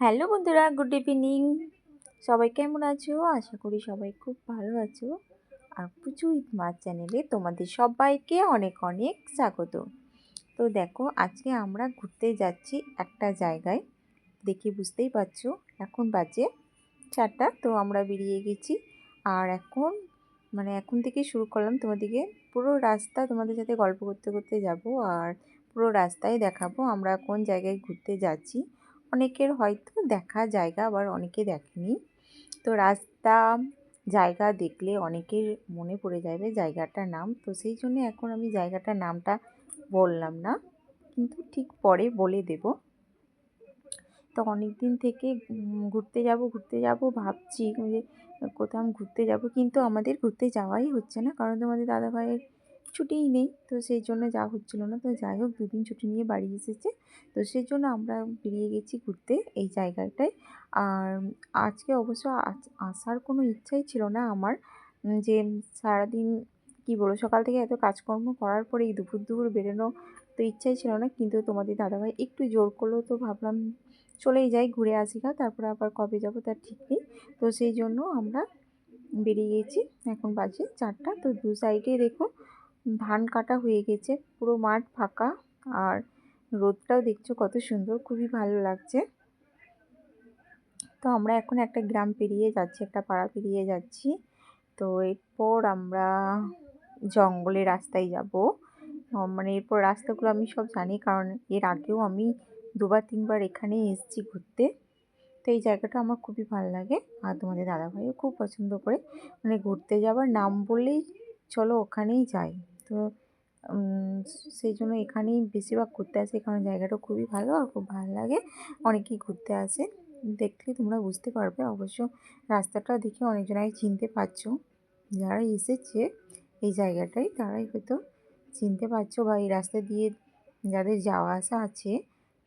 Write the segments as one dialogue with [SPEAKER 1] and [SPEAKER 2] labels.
[SPEAKER 1] hello বন্ধুরা good evening সবাই কেমন আছো আশা করি সবাই খুব ভালো আছো আর কিছু মাছ চ্যানেলে তোমাদের সবাইকে অনেক অনেক স্বাগত তো দেখো আজকে আমরা ঘুরতে যাচ্ছি একটা জায়গায় দেখে বুঝতেই পারছো এখন বাজে চারটা তো আমরা বেরিয়ে গেছি আর এখন মানে এখন থেকে শুরু করলাম তোমাদেরকে পুরো রাস্তা তোমাদের সাথে গল্প করতে করতে যাব আর পুরো রাস্তায় দেখাবো আমরা কোন জায়গায় ঘুরতে যাচ্ছি অনেকের হয়তো দেখা জায়গা আবার অনেকে দেখেনি তো রাস্তা জায়গা দেখলে অনেকের মনে পড়ে যাবে জায়গাটার নাম তো সেই জন্য এখন আমি জায়গাটার নামটা বললাম না কিন্তু ঠিক পরে বলে দেব তো অনেক দিন থেকে ঘুরতে যাব ঘুরতে যাব ভাবছি যে কোথাও ঘুরতে যাব কিন্তু আমাদের ঘুরতে যাওয়াই হচ্ছে না কারণ তোমাদের দাদাভাইয়ের ছুটিই নেই তো সেই জন্য যা হচ্ছিল না তো যাই হোক দুদিন ছুটি নিয়ে বাড়ি এসেছে তো সেই জন্য আমরা বেরিয়ে গেছি ঘুরতে এই জায়গাটায় আর আজকে অবশ্য আসার কোনো ইচ্ছাই ছিল না আমার যে সারাদিন কি বলো সকাল থেকে এত কাজকর্ম করার পরে এই দুপুর দুপুর বেরোনো তো ইচ্ছাই ছিল না কিন্তু তোমাদের দাদাভাই একটু জোর করলো তো ভাবলাম চলেই যাই ঘুরে আসি গা তারপরে আবার কবে যাবো তার ঠিক নেই তো সেই জন্য আমরা বেরিয়ে গেছি এখন বাজে চারটা তো দু সাইডে দেখো ধান কাটা হয়ে গেছে পুরো মাঠ ফাঁকা আর রোদটাও দেখছো কত সুন্দর খুবই ভালো লাগছে তো আমরা এখন একটা গ্রাম পেরিয়ে যাচ্ছি একটা পাড়া পেরিয়ে যাচ্ছি তো এরপর আমরা জঙ্গলে রাস্তায় যাব মানে এরপর রাস্তাগুলো আমি সব জানি কারণ এর আগেও আমি দুবার তিনবার এখানে এসেছি ঘুরতে তো এই জায়গাটা আমার খুবই ভালো লাগে আর তোমাদের দাদাভাইও খুব পছন্দ করে মানে ঘুরতে যাবার নাম বললেই চলো ওখানেই যাই তো সেই জন্য এখানেই বেশিরভাগ ঘুরতে আসে এখানে জায়গাটা খুবই ভালো আর খুব ভালো লাগে অনেকেই ঘুরতে আসে দেখলে তোমরা বুঝতে পারবে অবশ্য রাস্তাটা দেখে অনেকজনাই চিনতে পারছো যারা এসেছে এই জায়গাটায় তারাই হয়তো চিনতে পারছো বা এই রাস্তা দিয়ে যাদের যাওয়া আসা আছে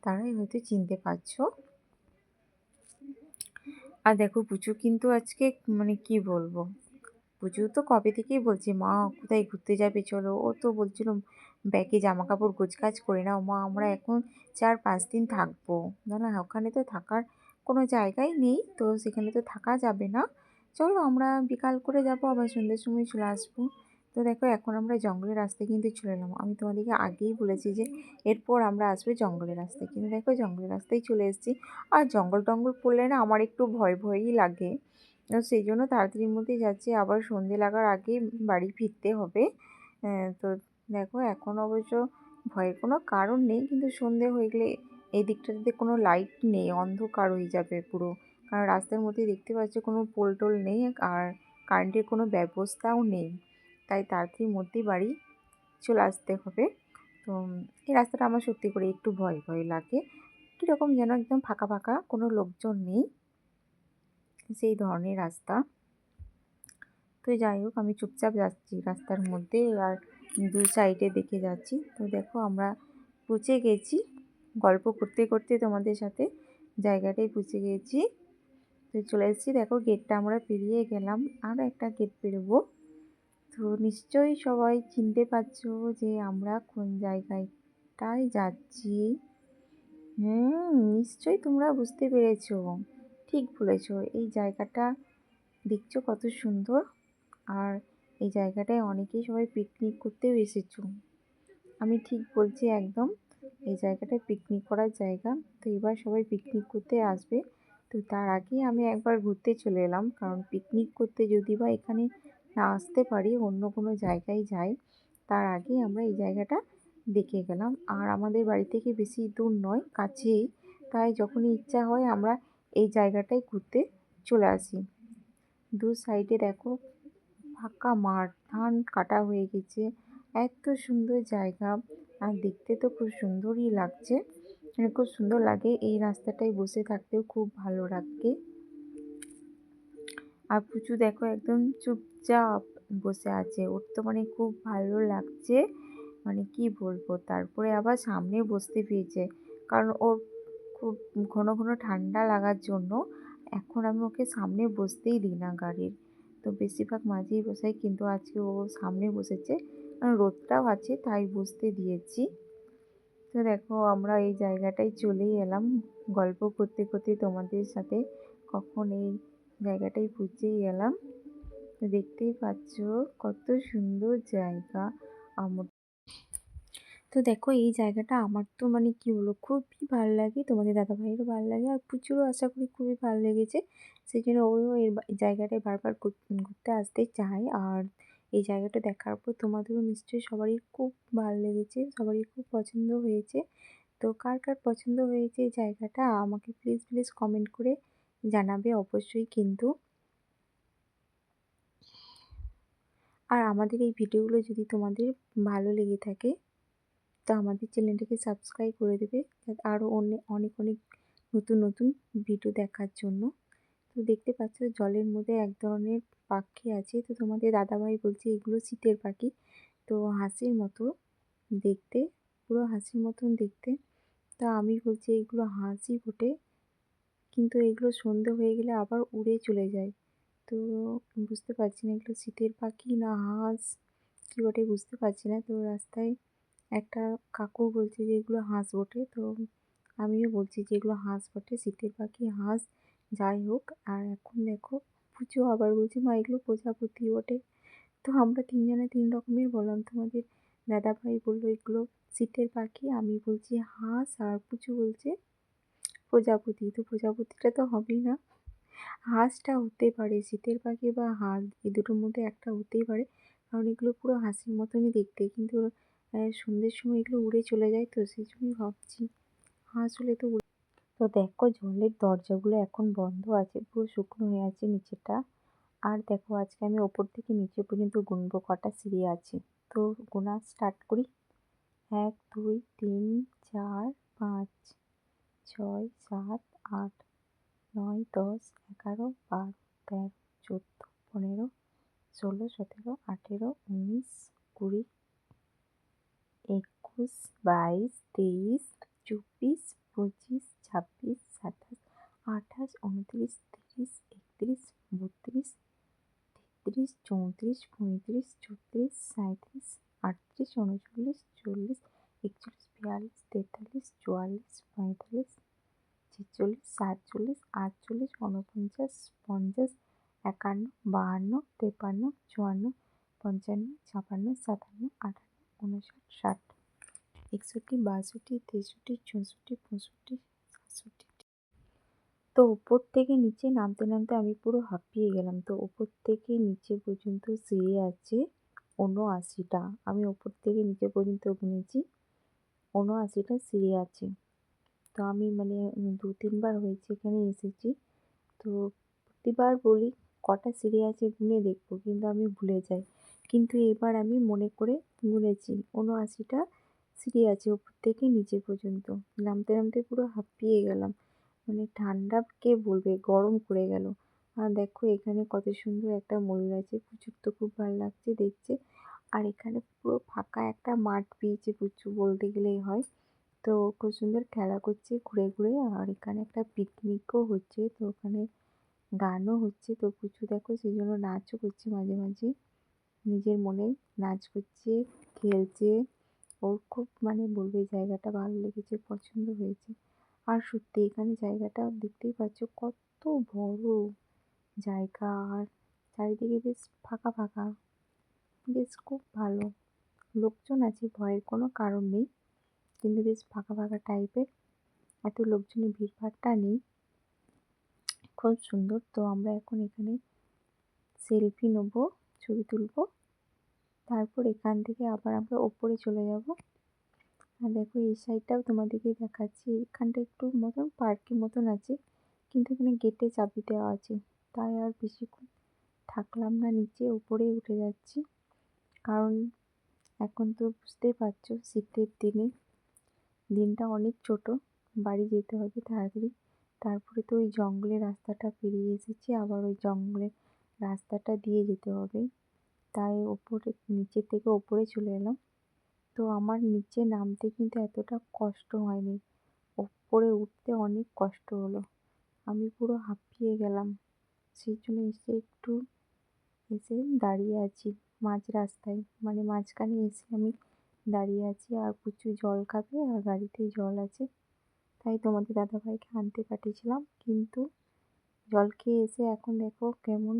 [SPEAKER 1] তারাই হয়তো চিনতে পারছো আর দেখো পুচু কিন্তু আজকে মানে কি বলবো পুজো তো কবে থেকেই বলছে মা কোথায় ঘুরতে যাবে চলো ও তো বলছিল ব্যাগে জামা কাপড় গোছগাছ করে নাও মা আমরা এখন চার পাঁচ দিন থাকবো না না ওখানে তো থাকার কোনো জায়গাই নেই তো সেখানে তো থাকা যাবে না চলো আমরা বিকাল করে যাব আবার সন্ধ্যের সময় চলে আসবো তো দেখো এখন আমরা জঙ্গলের রাস্তায় কিন্তু চলে এলাম আমি তোমাদেরকে আগেই বলেছি যে এরপর আমরা আসবো জঙ্গলের রাস্তায় কিন্তু দেখো জঙ্গলের রাস্তায় চলে এসেছি আর জঙ্গল টঙ্গল পড়লে না আমার একটু ভয় ভয়ই লাগে সেই জন্য তাড়াতাড়ির মধ্যে যাচ্ছি আবার সন্ধে লাগার আগে বাড়ি ফিরতে হবে তো দেখো এখন অবশ্য ভয়ের কোনো কারণ নেই কিন্তু সন্ধে হয়ে গেলে এই দিকটাতে কোনো লাইট নেই অন্ধকার হয়ে যাবে পুরো কারণ রাস্তার মধ্যে দেখতে পাচ্ছি কোনো পোলটোল নেই আর কারেন্টের কোনো ব্যবস্থাও নেই তাই তাড়াতাড়ির মধ্যেই বাড়ি চলে আসতে হবে তো এই রাস্তাটা আমার সত্যি করে একটু ভয় ভয় লাগে কীরকম যেন একদম ফাঁকা ফাঁকা কোনো লোকজন নেই সেই ধরনের রাস্তা তো যাই হোক আমি চুপচাপ যাচ্ছি রাস্তার মধ্যে আর দু সাইডে দেখে যাচ্ছি তো দেখো আমরা পুচে গেছি গল্প করতে করতে তোমাদের সাথে জায়গাটাই পুচে গেছি তো চলে এসেছি দেখো গেটটা আমরা পেরিয়ে গেলাম আরও একটা গেট পেরোবো তো নিশ্চয়ই সবাই চিনতে পারছ যে আমরা কোন জায়গাটায় যাচ্ছি হুম নিশ্চয়ই তোমরা বুঝতে পেরেছো ঠিক বলেছ এই জায়গাটা দেখছো কত সুন্দর আর এই জায়গাটায় অনেকেই সবাই পিকনিক করতেও এসেছো আমি ঠিক বলছি একদম এই জায়গাটা পিকনিক করার জায়গা তো এবার সবাই পিকনিক করতে আসবে তো তার আগে আমি একবার ঘুরতে চলে এলাম কারণ পিকনিক করতে যদি বা এখানে না আসতে পারি অন্য কোনো জায়গায় যাই তার আগে আমরা এই জায়গাটা দেখে গেলাম আর আমাদের বাড়ি থেকে বেশি দূর নয় কাছেই তাই যখনই ইচ্ছা হয় আমরা এই জায়গাটায় ঘুরতে চলে আসি দু সাইডে দেখো ফাঁকা মাঠ ধান কাটা হয়ে গেছে এত সুন্দর জায়গা আর দেখতে তো খুব সুন্দরই লাগছে মানে খুব সুন্দর লাগে এই রাস্তাটায় বসে থাকতেও খুব ভালো লাগে আর পুচু দেখো একদম চুপচাপ বসে আছে ওর তো মানে খুব ভালো লাগছে মানে কি বলবো তারপরে আবার সামনে বসতে পেয়েছে কারণ ওর খুব ঘন ঘন ঠান্ডা লাগার জন্য এখন আমি ওকে সামনে বসতেই দিই না গাড়ির তো বেশিরভাগ মাঝেই বসাই কিন্তু আজকে ও সামনে বসেছে কারণ রোদটাও আছে তাই বসতে দিয়েছি তো দেখো আমরা এই জায়গাটায় চলেই এলাম গল্প করতে করতে তোমাদের সাথে কখন এই জায়গাটায় পৌঁছেই এলাম তো দেখতেই পাচ্ছ কত সুন্দর জায়গা আমার তো দেখো এই জায়গাটা আমার তো মানে কী বলবো খুবই ভালো লাগে তোমাদের দাদাভাইয়েরও ভালো লাগে আর প্রচুরও আশা করি খুবই ভালো লেগেছে সেই জন্য ও এর জায়গাটায় বারবার ঘুরতে আসতে চায় আর এই জায়গাটা দেখার পর তোমাদেরও নিশ্চয়ই সবারই খুব ভালো লেগেছে সবারই খুব পছন্দ হয়েছে তো কার কার পছন্দ হয়েছে এই জায়গাটা আমাকে প্লিজ প্লিজ কমেন্ট করে জানাবে অবশ্যই কিন্তু আর আমাদের এই ভিডিওগুলো যদি তোমাদের ভালো লেগে থাকে তো আমাদের চ্যানেলটিকে সাবস্ক্রাইব করে দেবে আরও অন্য অনেক অনেক নতুন নতুন ভিডিও দেখার জন্য তো দেখতে পাচ্ছ জলের মধ্যে এক ধরনের পাখি আছে তো তোমাদের দাদাভাই বলছে এগুলো শীতের পাখি তো হাসির মতো দেখতে পুরো হাসির মতন দেখতে তো আমি বলছি এগুলো হাসি ফোটে কিন্তু এগুলো সন্ধে হয়ে গেলে আবার উড়ে চলে যায় তো বুঝতে পারছি না এগুলো শীতের পাখি না হাঁস কী বটে বুঝতে পারছি না তো রাস্তায় একটা কাকু বলছে যে এগুলো হাঁস বটে তো আমিও বলছি যে এগুলো হাঁস বটে শীতের পাখি হাঁস যাই হোক আর এখন দেখো পুজো আবার বলছে মা এগুলো প্রজাপতি বটে তো আমরা তিনজনে তিন রকমের বললাম তোমাদের দাদাভাই বললো এগুলো শীতের পাখি আমি বলছি হাঁস আর পুজো বলছে প্রজাপতি তো প্রজাপতিটা তো হবেই না হাঁসটা হতে পারে শীতের পাখি বা হাঁস এই দুটোর মধ্যে একটা হতেই পারে কারণ এগুলো পুরো হাঁসের মতনই দেখতে কিন্তু হ্যাঁ, সন্ধ্যের সময় এগুলো উড়ে চলে যায় তো সেই জন্যই ভাবছি হাঁস হলে তো তো দেখো জলের দরজাগুলো এখন বন্ধ আছে পুরো শুকনো হয়ে আছে নিচেটা আর দেখো আজকে আমি ওপর থেকে নিচে পর্যন্ত গুনব কটা সিঁড়ি আছে তো গোনা স্টার্ট করি এক দুই তিন চার পাঁচ ছয় সাত আট নয় দশ এগারো বারো তেরো চোদ্দো পনেরো ষোলো সতেরো আঠেরো উনিশ কুড়ি একুশ বাইশ তেইশ চব্বিশ পঁচিশ ছাব্বিশ সাতাশ আঠাশ উনত্রিশ তিরিশ একত্রিশ বত্রিশ তেত্রিশ চৌত্রিশ পঁয়ত্রিশ ছত্রিশ সাঁইত্রিশ আটত্রিশ উনচল্লিশ চল্লিশ একচল্লিশ বিয়াল্লিশ তেতাল্লিশ চুয়াল্লিশ পঁয়তাল্লিশ ছেচল্লিশ সাতচল্লিশ আটচল্লিশ উনপঞ্চাশ পঞ্চাশ একান্ন বাহান্ন তেপান্ন চুয়ান্ন পঞ্চান্ন ছাপান্ন সাতান্ন আটান্ন উনষাট ষাট একষট্টি বাষট্টি তেষট্টি চৌষট্টি পঁয়ষট্টি সাতষট্টি তো ওপর থেকে নিচে নামতে নামতে আমি পুরো হাঁপিয়ে গেলাম তো ওপর থেকে নিচে পর্যন্ত সিঁড়ি আছে উনআশিটা আমি ওপর থেকে নিচে পর্যন্ত গুনেছি উনআশিটা সিঁড়ি আছে তো আমি মানে দু তিনবার হয়েছে এখানে এসেছি তো প্রতিবার বলি কটা সিঁড়ি আছে গুনে দেখবো কিন্তু আমি ভুলে যাই কিন্তু এবার আমি মনে করে গুনেছি উনআশিটা সিঁড়ি আছে উপর থেকে নিচে পর্যন্ত নামতে নামতে পুরো হাঁপিয়ে গেলাম মানে ঠান্ডা কে বলবে গরম করে গেল আর দেখো এখানে কত সুন্দর একটা ময়ূর আছে প্রচুর তো খুব ভালো লাগছে দেখছে আর এখানে পুরো ফাঁকা একটা মাঠ পেয়েছে প্রচুর বলতে গেলেই হয় তো খুব সুন্দর খেলা করছে ঘুরে ঘুরে আর এখানে একটা পিকনিকও হচ্ছে তো ওখানে গানও হচ্ছে তো প্রচুর দেখো সেই জন্য নাচও করছে মাঝে মাঝে নিজের মনে নাচ করছে খেলছে ওর খুব মানে বলবে জায়গাটা ভালো লেগেছে পছন্দ হয়েছে আর সত্যি এখানে জায়গাটা দেখতেই পাচ্ছ কত বড় জায়গা আর চারিদিকে বেশ ফাঁকা ফাঁকা বেশ খুব ভালো লোকজন আছে ভয়ের কোনো কারণ নেই কিন্তু বেশ ফাঁকা ফাঁকা টাইপের এত লোকজনের ভিড়ভাড়টা নেই খুব সুন্দর তো আমরা এখন এখানে সেলফি নেবো ছবি তুলব তারপর এখান থেকে আবার আমরা ওপরে চলে যাব আর দেখো এই সাইডটাও তোমাদেরকে দেখাচ্ছি এখানটা একটু মতন পার্কের মতন আছে কিন্তু এখানে গেটে চাবি দেওয়া আছে তাই আর বেশিক্ষণ থাকলাম না নিচে ওপরে উঠে যাচ্ছি কারণ এখন তো বুঝতেই পারছো শীতের দিনে দিনটা অনেক ছোট বাড়ি যেতে হবে তাড়াতাড়ি তারপরে তো ওই জঙ্গলের রাস্তাটা পেরিয়ে এসেছি আবার ওই জঙ্গলের রাস্তাটা দিয়ে যেতে হবে তাই ওপরে নিচের থেকে ওপরে চলে এলাম তো আমার নিচে নামতে কিন্তু এতটা কষ্ট হয়নি ওপরে উঠতে অনেক কষ্ট হলো আমি পুরো হাঁপিয়ে গেলাম সেই জন্য এসে একটু এসে দাঁড়িয়ে আছি মাঝ রাস্তায় মানে মাঝখানে এসে আমি দাঁড়িয়ে আছি আর প্রচুর জল খাবে আর গাড়িতে জল আছে তাই তোমাদের দাদাভাইকে আনতে পাঠিয়েছিলাম কিন্তু জল খেয়ে এসে এখন দেখো কেমন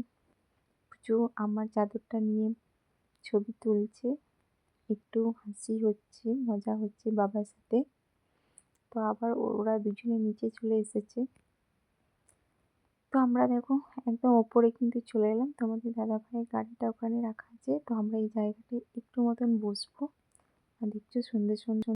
[SPEAKER 1] কুচু আমার চাদরটা নিয়ে ছবি তুলছে একটু হাসি হচ্ছে মজা হচ্ছে বাবার সাথে তো আবার ওরা দুজনে নিচে চলে এসেছে তো আমরা দেখো একদম ওপরে কিন্তু চলে এলাম তো আমাদের দাদাভাইয়ের গাড়িটা ওখানে রাখা আছে তো আমরা এই জায়গাতে একটু মতন বসবো আর দেখছো সুন্দর সুন্দর